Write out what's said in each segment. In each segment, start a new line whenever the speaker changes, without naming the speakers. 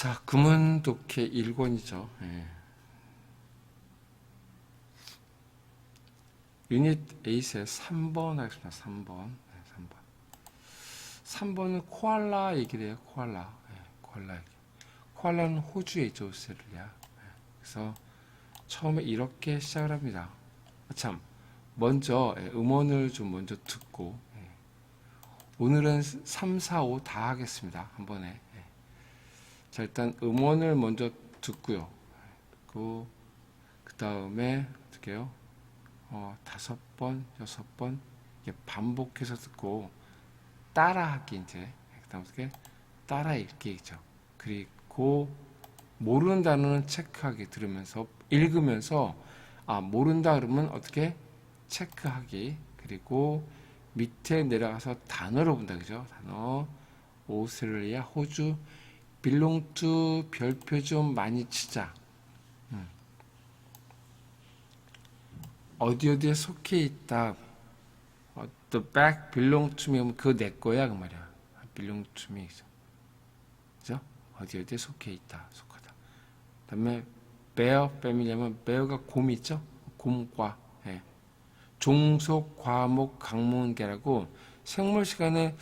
자, 금은 독해 1권이죠. 예. 유닛 8의 3번 하겠습니다. 3번. 네, 3번. 3번은 코알라 얘기를 해요. 코알라. 예, 코알라 얘기. 코알라는 호주에. 오스트레일리아. 예, 그래서 처음에 이렇게 시작을 합니다. 아, 참. 먼저 예, 음원을 좀 먼저 듣고 예. 오늘은 3, 4, 5 다 하겠습니다. 한 번에. 예. 자, 일단 음원을 먼저 듣고요. 듣고 그 다음에 어떻게 해요? 어, 다섯 번, 여섯 번 이게 반복해서 듣고 따라하기 이제 그다음 어떻게 따라 읽기죠. 그리고 모르는 단어는 체크하기 들으면서 읽으면서 아 모른다 그러면 어떻게 체크하기 그리고 밑에 내려가서 단어로 본다 그죠? 단어 오스트레일리아, 호주, to 별표 좀 많이 치자. 음. 어디 어디에 속해 있다. 어, the back belong to me 그거 내 거야 그 말이야. belong to me 그죠? 어디 어디에 속해 있다. 속하다. 그다음에 bear family 하면 bear가 곰 있죠? 곰과 예. 종속 과목 강문계라고 생물 시간에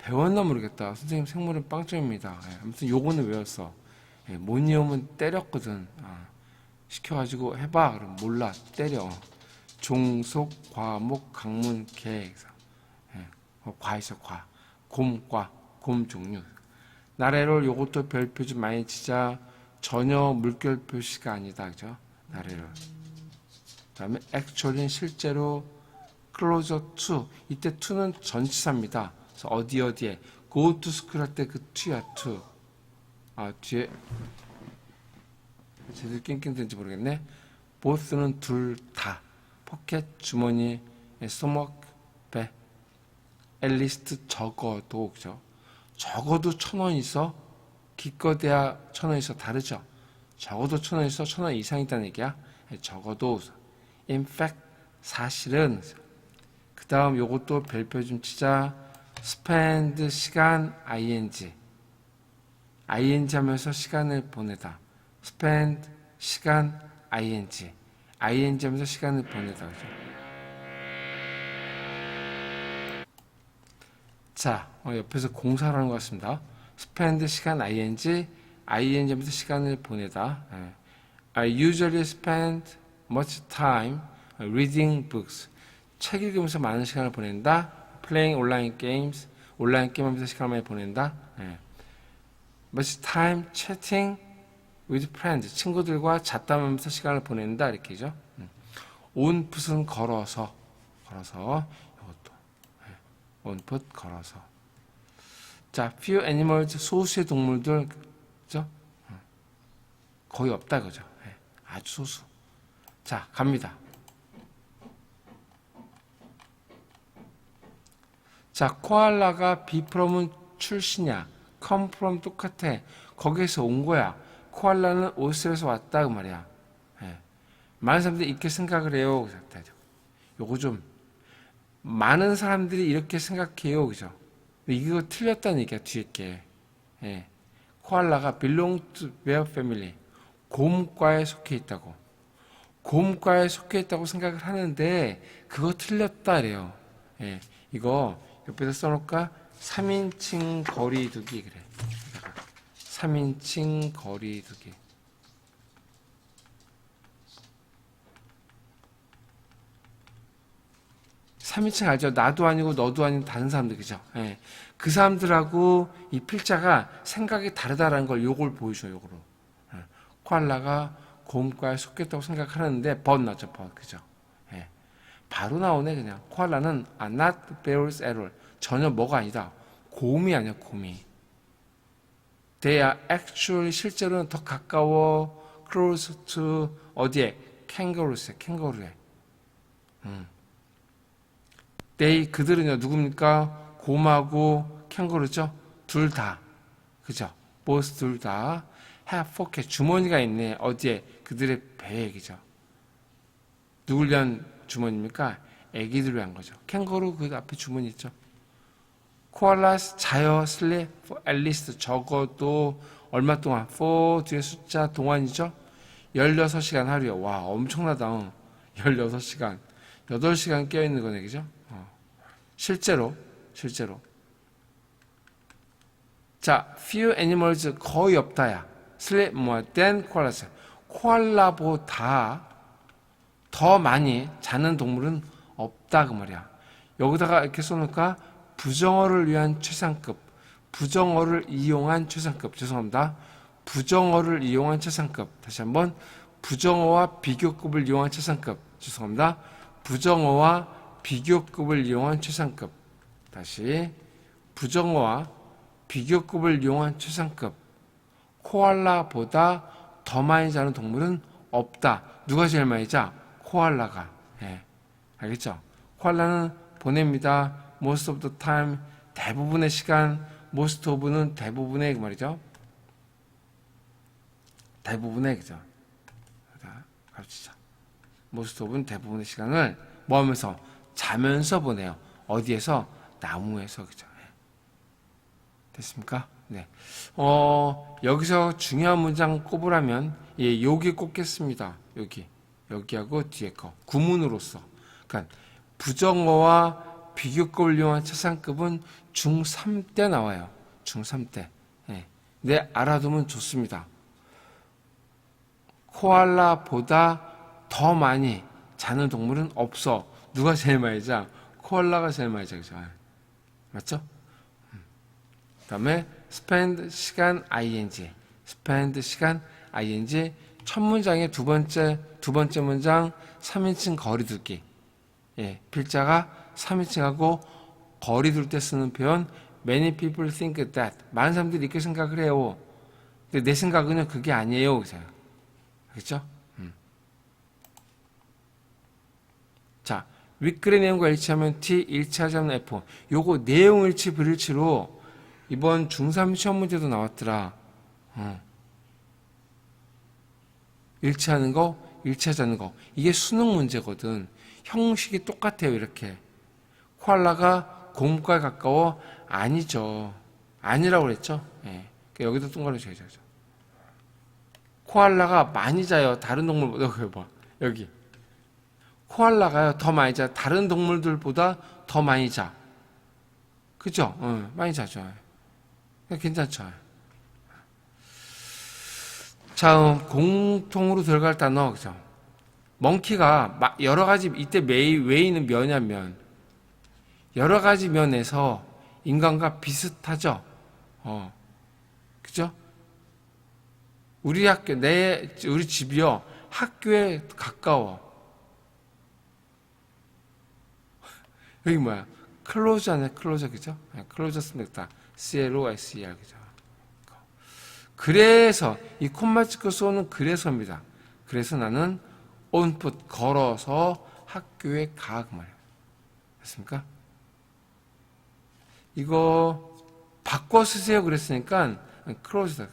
배웠나 모르겠다. 선생님 생물은 빵점입니다. 예, 아무튼 요거는 외웠어. 예, 못 외우면 때렸거든. 아, 시켜가지고 해봐. 그럼 몰라. 때려. 종속, 과목, 강문, 개. 예, 어, 과 있어, 과. 곰과, 곰 종류. 나래롤 요것도 별표 좀 많이 치자. 전혀 물결 표시가 아니다. 그죠? 나래롤. 그 다음에 actually는 실제로 closer to. 이때 to는 전치사입니다. 그래서 어디 어디에 go to school 할 때 그 to야 to. 아 뒤에 제대로 낑낑된지 모르겠네. both는 둘 다. 포켓 주머니, 스토먹 배, 앨리스트 적어도 그죠? 적어도 천 원 있어. 기껏해야 천 원 있어 다르죠. 적어도 천 원 있어 천 원 이상 있다는 얘기야. 적어도 in fact 사실은 그 다음 요것도 별표 좀 치자. Spend 시간 ing ing 하면서 시간을 보내다. spend 시간 ing ing 하면서 시간을 보내다. 그죠? 자, 어, 옆에서 공사를 하는 것 같습니다. spend 시간 ing, ing 하면서 시간을 보내다. 예. I usually spend much time reading books. 책 읽으면서 많은 시간을 보낸다. Playing online games. 온라인 게임하면서 시간을 보낸다. 예. much time chatting with friends. 친구들과 잡담하면서 시간을 보낸다. 이렇게죠. 음. on foot은 걸어서 걸어서 이것도 예. on foot 걸어서. 자, few animals 소수의 동물들 그죠? 음. 거의 없다 그죠? 예. 아주 소수. 자, 갑니다. 자, 코알라가 출시냐, come from 똑같아. 거기에서 온 거야. 코알라는 오스트에서 왔다 그 말이야. 예. 많은 사람들이 이렇게 생각을 해요. 요거 좀 많은 사람들이 이렇게 생각해요. 그죠? 이거 틀렸다는 얘기야, 뒤에 게. 예. 코알라가 belong to bear family. 곰과에 속해 있다고. 곰과에 속해 있다고 생각을 하는데, 그거 틀렸다, 래요. 예. 이거 옆에서 써놓을까? 3인칭 거리 두기, 그래. 3인칭 거리 두기. 삼인칭 알죠? 나도 아니고 너도 아닌 다른 사람들, 그죠? 예. 그 사람들하고 이 필자가 생각이 다르다라는 걸 요걸 보여줘요, 요거로. 예. 코알라가 곰과에 속했다고 생각하는데, 벗 나죠, 벗. 그죠? 예. 바로 나오네, 그냥. 코알라는 아, not bears at all. 전혀 뭐가 아니다. 곰이 아니야, 곰이. They are actually 실제로는 더 가까워, close to, 어디에? 캥거루스에, 캥거루에. 음. they, 그들은요, 누굽니까? 곰하고 캥거루죠? 둘 다. 그죠? both 둘 다. have pocket, 주머니가 있네. 어디에? 그들의 배에, 그죠? 누굴 위한 주머니입니까? 애기들 위한 거죠. 캥거루 그 앞에 주머니 있죠? 코알라스 자요 슬립 for at least 적어도 얼마 동안 for 뒤에 숫자 동안이죠 16시간 하루에 와 엄청나다 어. 16시간 8시간 깨어있는 거네 그죠 어. 실제로 실제로 자 few animals 거의 없다야 sleep more than koalas 코알라보다 더 많이 자는 동물은 없다 그 말이야. 여기다가 이렇게 써놓을까 부정어를 위한 최상급 부정어를 이용한 최상급. 죄송합니다. 부정어를 이용한 최상급. 다시 한번. 부정어와 비교급을 이용한 최상급. 죄송합니다. 부정어와 비교급을 이용한 최상급. 다시. 부정어와 비교급을 이용한 최상급. 코알라보다 더 많이 자는 동물은 없다. 누가 제일 많이 자? 코알라가 예. 알겠죠? 코알라는 보냅니다 most of the time 대부분의 시간 most of는 대부분의 그 말이죠 대부분의 그죠 자, 가르치자 most of는 대부분의 시간을 뭐 하면서 자면서 보내요 어디에서 나무에서 그죠 예. 됐습니까? 네. 어, 여기서 중요한 문장 꼽으라면 예, 여기 꼽겠습니다. 여기. 여기하고 뒤에 거. 구문으로서. 그러니까 부정어와 비교급을 이용한 최상급은 중3 때 나와요. 중3 때. 예. 네, 알아두면 좋습니다. 코알라보다 더 많이 자는 동물은 없어. 누가 제일 많이 자? 코알라가 제일 많이 자. 그죠? 맞죠? 다음에 spend 시간 ing, spend 시간 ing 첫 문장의 두 번째 두 번째 문장 3인칭 거리두기. 예, 필자가 3인칭하고 거리둘 때 쓰는 표현 many people think that 많은 사람들이 이렇게 생각을 해요. 근데 내 생각은요 그게 아니에요. 그렇죠? 음. 자, 윗글의 내용과 일치하면 T, 일치하지 않는 F. 요거 내용 일치, 불일치로 이번 중3 시험 문제도 나왔더라. 어. 일치하는 거, 일치하지 않는 거. 이게 수능 문제거든. 형식이 똑같아요, 이렇게. 코알라가 공부가 가까워? 아니죠. 아니라고 그랬죠? 예. 그러니까 여기도 동그라미 쳐야죠. 코알라가 많이 자요. 다른 동물보다, 여기 봐. 여기. 코알라가요, 더 많이 자. 다른 동물들보다 더 많이 자. 그죠? 어, 많이 자죠. 괜찮죠. 자, 공통으로 들어갈 단어, 그죠? 멍키가 여러 가지, 이때 있는 면이면, 여러 가지 면에서 인간과 비슷하죠? 어. 그죠? 우리 학교, 내, 우리 집이요, 학교에 가까워. 여기 뭐야? 클로저네, 클로저, 그죠? 클로저스 다 CLOSER, 그죠? 그래서, 이 콤마치크 소는 그래서입니다. 그래서 나는 온풋, 걸어서 학교에 가, 그 말이에요. 됐습니까? 이거, 바꿔 쓰세요. 그랬으니까, 클로즈다.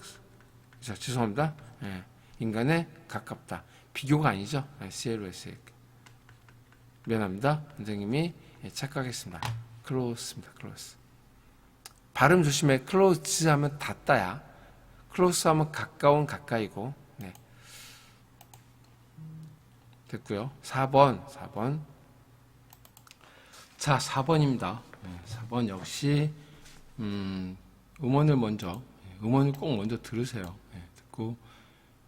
그죠? 죄송합니다. 예, 인간에 가깝다. 비교가 아니죠? 예, CLOSE. 미안합니다. 선생님이 예, 착각했습니다. 클로스입니다. 클로스. 발음 조심해. 클로즈 하면 닿다야. 클로스 하면 가까운 가까이고. 네. 됐고요. 4번. 4번. 자, 4번입니다. 네, 4번 역시 음, 음원을 먼저 음원을 꼭 먼저 들으세요. 네, 듣고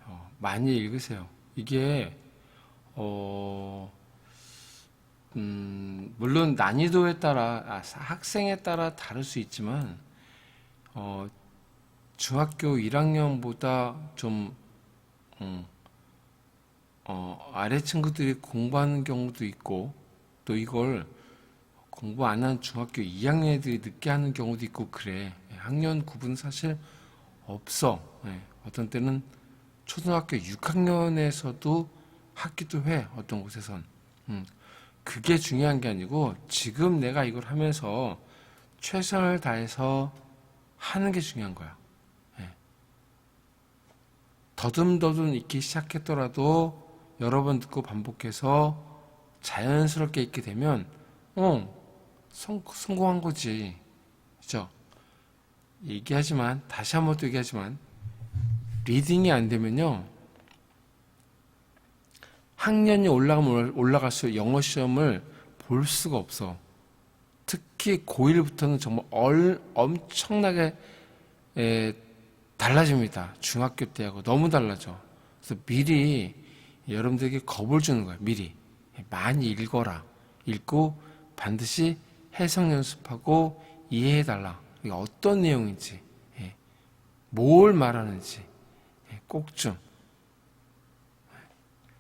어, 많이 읽으세요. 이게 어 음, 물론 난이도에 따라 아, 학생에 따라 다를 수 있지만 어, 중학교 1학년보다 좀 음, 어, 아래 친구들이 공부하는 경우도 있고 또 이걸 공부 안 한 중학교 2학년 애들이 늦게 하는 경우도 있고 그래. 학년 구분 사실 없어. 예, 어떤 때는 초등학교 6학년에서도 하기도 해 어떤 곳에선. 음, 그게 중요한 게 아니고 지금 내가 이걸 하면서 최선을 다해서 하는 게 중요한 거야. 예. 더듬더듬 읽기 시작했더라도 여러 번 듣고 반복해서 자연스럽게 읽게 되면 어 성, 성공한 거지. 아시죠? 얘기하지만 다시 한 번 또 얘기하지만 리딩이 안 되면요 학년이 올라가면 올라갈수록 영어 시험을 볼 수가 없어. 특히 고1부터는 정말 얼, 엄청나게 에, 달라집니다. 중학교 때하고 너무 달라져. 그래서 미리 여러분들에게 겁을 주는 거예요. 미리 많이 읽어라. 읽고 반드시 해석 연습하고 이해해 달라. 이게 어떤 내용인지, 예, 뭘 말하는지 예, 꼭 좀.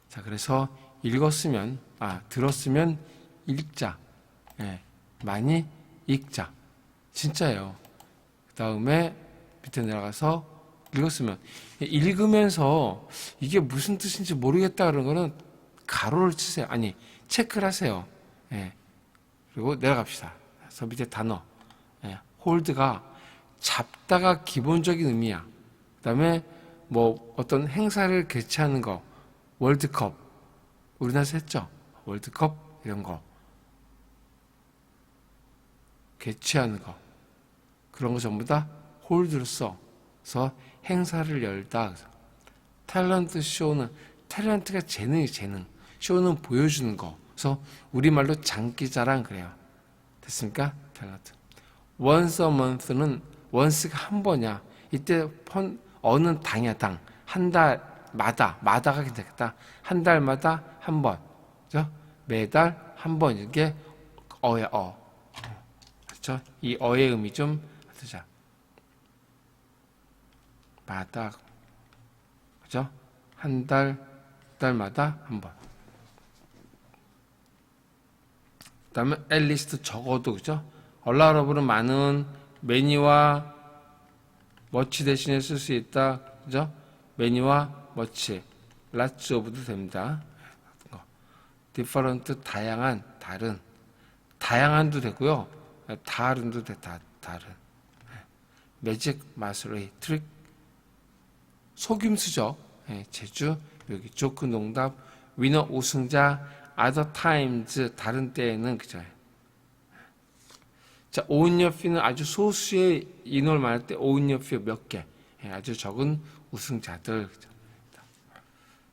자, 그래서 읽었으면, 아, 들었으면 읽자. 예, 많이 읽자. 진짜예요. 그 다음에 밑에 내려가서 읽었으면. 읽으면서 이게 무슨 뜻인지 모르겠다 그런 거는 가로를 치세요. 아니, 체크를 하세요. 예. 그리고 내려갑시다. 그래서 밑에 단어. 예. 홀드가 잡다가 기본적인 의미야. 그 다음에 뭐 어떤 행사를 개최하는 거. 월드컵. 우리나라에서 했죠? 월드컵 이런 거. 개최하는 거. 그런 거 전부 다 홀드를 써. 그래서 행사를 열다. 탤런트 쇼는 탤런트가 재능이 재능. 쇼는 보여주는 거. 그래서 우리말로 장기자랑 그래요. 됐습니까? 탤런트. once a month는 once가 한 번이야. 이때 펀, 어느 당이야, 당. 한 달마다, 마다가 괜찮겠다. 한 달마다 한 번. 그죠? 매달 한 번. 이게 어야, 어. 그렇죠? 이 어의 의미 좀 쓰자. 마다. 그죠? 한 달, 달마다 한 번. 그 다음에 앨리스트 적어도, 그죠? 얼라러브는 많은 매니와 머치 대신에 쓸 수 있다. 그죠? 매니와 머치. 라츠 오브도 됩니다. 디퍼런트 다양한 다른 다양한도 되고요. 다른도 돼. 다 다른. 매직 마술의 트릭 속임수죠. 예, 제주 여기 조크 농답 위너 우승자 other 다른 때에는 그죠. 자, 오은여피는 아주 소수의 인원을 말할 때 오은여피 몇 개, 예, 아주 적은 우승자들 그죠?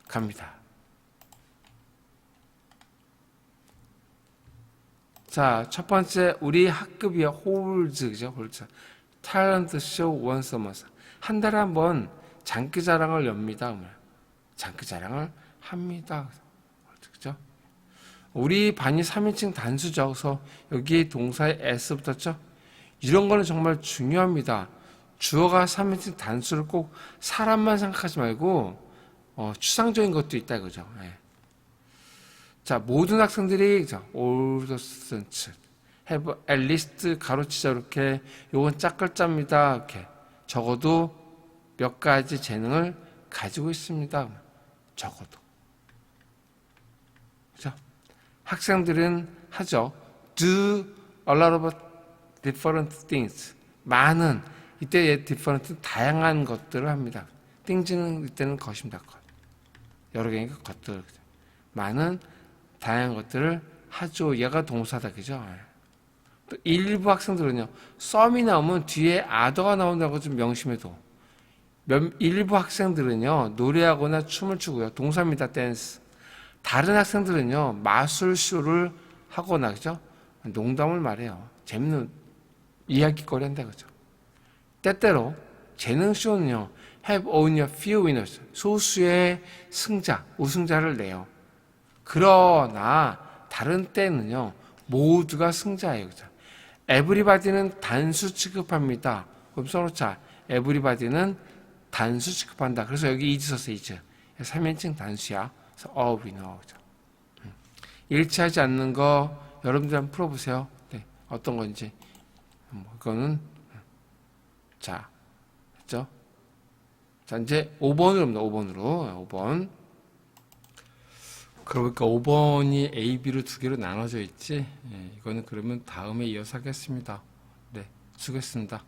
갑니다. 자, 첫 번째 우리 학급이야 홀즈 그죠? 홀즈. 탤런트 쇼 원서머스. 한 달에 한 번 장기 자랑을 엽니다. 장기 자랑을 합니다. 그죠? 우리 반이 3인칭 단수죠. 그래서 여기 동사에 s 붙었죠? 이런 거는 정말 중요합니다. 주어가 3인칭 단수를 꼭 사람만 생각하지 말고 어, 추상적인 것도 있다 그죠? 예. 자, 모든 학생들이 자, all the students have at least 가로치자 이렇게 요건 짝글자입니다. 이렇게 적어도 몇 가지 재능을 가지고 있습니다. 적어도. 그죠? 학생들은 하죠. Do a lot of different things. 많은 이때 different 다양한 것들을 합니다. things는 이때는 것입니다. 것. 여러 개니까 것들. 많은 다양한 것들을 하죠. 얘가 동사다. 그죠? 또 일부 학생들은요. 썸이 나오면 뒤에 아더가 나온다고 좀 명심해도. 몇, 일부 학생들은요. 노래하거나 춤을 추고요. 동사입니다. 댄스. 다른 학생들은요. 마술쇼를 하거나 그죠? 농담을 말해요. 재밌는 이야기거리 한다 그죠? 때때로 재능쇼는요. have only a few winners. 소수의 승자, 우승자를 내요. 그러나 다른 때는요. 모두가 승자예요. 그죠? 에브리바디는 단수 취급합니다. 그럼 써놓자. 에브리바디는 단수 취급한다. 그래서 여기 썼어, 이즈. 3인칭 단수야. 그래서 어, 위너. 그죠? 음. 일치하지 않는 거 여러분들 한번 풀어보세요. 네, 어떤 건지. 뭐, 이거는 자, 했죠? 자, 이제 5번으로 옵니다. 5번으로. 5번. 그러니까 5번이 A, B로 두 개로 나눠져 있지. 예, 이거는 그러면 다음에 이어서 하겠습니다. 네, 수고했습니다.